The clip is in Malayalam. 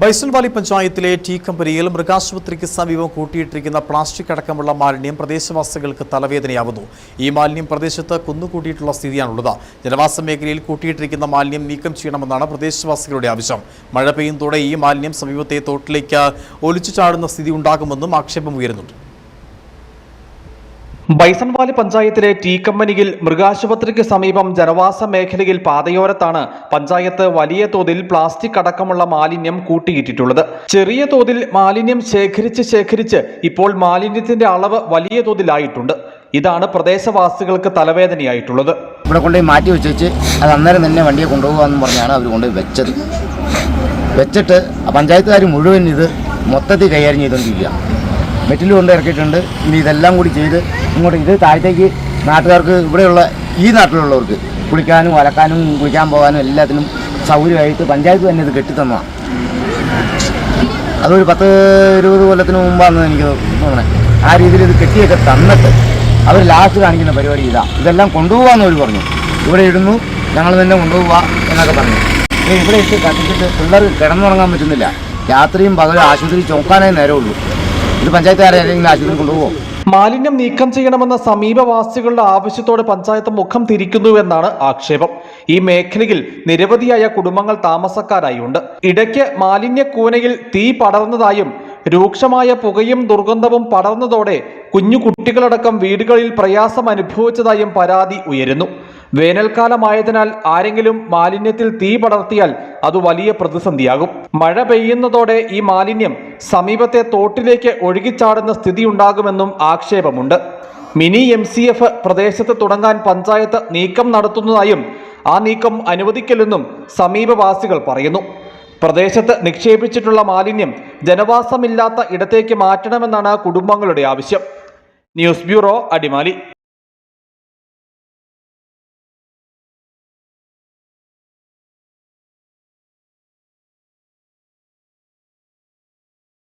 ബൈസൺവാലി പഞ്ചായത്തിലെ ടീ കമ്പനിയിൽ മൃഗാശുപത്രിക്ക് സമീപം കൂട്ടിയിട്ടിരിക്കുന്ന പ്ലാസ്റ്റിക് അടക്കമുള്ള മാലിന്യം പ്രദേശവാസികൾക്ക് തലവേദനയാവുന്നു. ഈ മാലിന്യം പ്രദേശത്ത് കുന്നുകൂട്ടിയിട്ടുള്ള സ്ഥിതിയാണുള്ളത്. ജനവാസ മേഖലയിൽ കൂട്ടിയിട്ടിരിക്കുന്ന മാലിന്യം നീക്കം ചെയ്യണമെന്നാണ് പ്രദേശവാസികളുടെ ആവശ്യം. മഴ പെയ്യുന്നതോടെ ഈ മാലിന്യം സമീപത്തെ തോട്ടിലേക്ക് ഒലിച്ചു ചാടുന്ന സ്ഥിതി ഉണ്ടാകുമെന്നും ആക്ഷേപം ഉയരുന്നുണ്ട് ബൈസൺവാലി പഞ്ചായത്തിലെ ടീ കമ്പനിയിൽ മൃഗാശുപത്രിക്ക് സമീപം ജനവാസ മേഖലയിൽ പാതയോരത്താണ് പഞ്ചായത്ത് വലിയ തോതിൽ പ്ലാസ്റ്റിക് അടക്കമുള്ള മാലിന്യം കൂട്ടിയിട്ടിട്ടുള്ളത്. ചെറിയ തോതിൽ മാലിന്യം ശേഖരിച്ച് ശേഖരിച്ച് ഇപ്പോൾ മാലിന്യത്തിന്റെ അളവ് വലിയ തോതിലായിട്ടുണ്ട്. ഇതാണ് പ്രദേശവാസികൾക്ക് തലവേദനയായിട്ടുള്ളത്. ഇവിടെ കൊണ്ടുപോയി മാറ്റി വെച്ച് അത് അന്നേരം തന്നെ വണ്ടിയെ കൊണ്ടുപോകാമെന്ന് പറഞ്ഞാണ് അവർ കൊണ്ടുപോയി വെച്ചത്. വെച്ചിട്ട് പഞ്ചായത്തുകാർ മുഴുവൻ ഇത് മൊത്തത്തിൽ കൈകാര്യം ചെയ്തുകൊണ്ടിരിക്കുക മെറ്റിൽ കൊണ്ട് ഇറക്കിയിട്ടുണ്ട്. ഇനി ഇതെല്ലാം കൂടി ചെയ്ത് ഇങ്ങോട്ട് ഇത് താഴത്തേക്ക് നാട്ടുകാർക്ക് ഇവിടെയുള്ള ഈ നാട്ടിലുള്ളവർക്ക് കുളിക്കാനും അലക്കാനും കുളിക്കാൻ പോകാനും എല്ലാത്തിനും സൗകര്യമായിട്ട് പഞ്ചായത്ത് തന്നെ ഇത് കെട്ടിത്തന്നതാണ് അതൊരു പത്ത് ഇരുപത് കൊല്ലത്തിന് മുമ്പാണെന്ന് എനിക്ക് തോന്നണേ. ആ രീതിയിൽ ഇത് കെട്ടിയൊക്കെ തന്നിട്ട് അവർ ലാസ്റ്റ് കാണിക്കുന്ന പരിപാടി ഇതാണ് ഇതെല്ലാം കൊണ്ടുപോകാന്ന് അവർ പറഞ്ഞു. ഇവിടെ ഇടുന്നു ഞങ്ങൾ തന്നെ കൊണ്ടുപോവാം എന്നൊക്കെ പറഞ്ഞു. ഇവിടെ ഇട്ട് കത്തിച്ചിട്ട് പിള്ളേർ കിടന്നുറങ്ങാൻ പറ്റുന്നില്ല. രാത്രിയും പകലും ആശുപത്രി ചോക്കാനേ നേരമുള്ളൂ. ഇത് പഞ്ചായത്തുകാരെ ആരെങ്കിലും ആശുപത്രി കൊണ്ടുപോകും മാലിന്യം നീക്കം ചെയ്യണമെന്ന സമീപവാസികളുടെ ആവശ്യത്തോട് പഞ്ചായത്ത് മുഖം തിരിക്കുന്നുവെന്നാണ് ആക്ഷേപം. ഈ മേഖലയിൽ നിരവധിയായ കുടുംബങ്ങൾ താമസക്കാരായുണ്ട് ഇടയ്ക്ക് മാലിന്യ കൂനയിൽ തീ പടർന്നതായും രൂക്ഷമായ പുകയും ദുർഗന്ധവും പടർന്നതോടെ കുഞ്ഞു കുട്ടികളടക്കം വീടുകളിൽ പ്രയാസം അനുഭവിച്ചതായും പരാതി ഉയരുന്നു. വേനൽക്കാലമായതിനാൽ ആരെങ്കിലും മാലിന്യത്തിൽ തീ പടർത്തിയാൽ അത് വലിയ പ്രതിസന്ധിയാകും. മഴ പെയ്യുന്നതോടെ ഈ മാലിന്യം സമീപത്തെ തോട്ടിലേക്ക് ഒഴുകിച്ചാടുന്ന സ്ഥിതിയുണ്ടാകുമെന്നും ആക്ഷേപമുണ്ട്. മിനി എം സി എഫ് പ്രദേശത്ത് തുടങ്ങാൻ പഞ്ചായത്ത് നീക്കം നടത്തുന്നതായും ആ നീക്കം അനുവദിക്കില്ലെന്നും സമീപവാസികൾ പറയുന്നു. പ്രദേശത്ത് നിക്ഷേപിച്ചിട്ടുള്ള മാലിന്യം ജനവാസമില്ലാത്ത ഇടത്തേക്ക് മാറ്റണമെന്നാണ് കുടുംബങ്ങളുടെ ആവശ്യം. News bureau Adimali.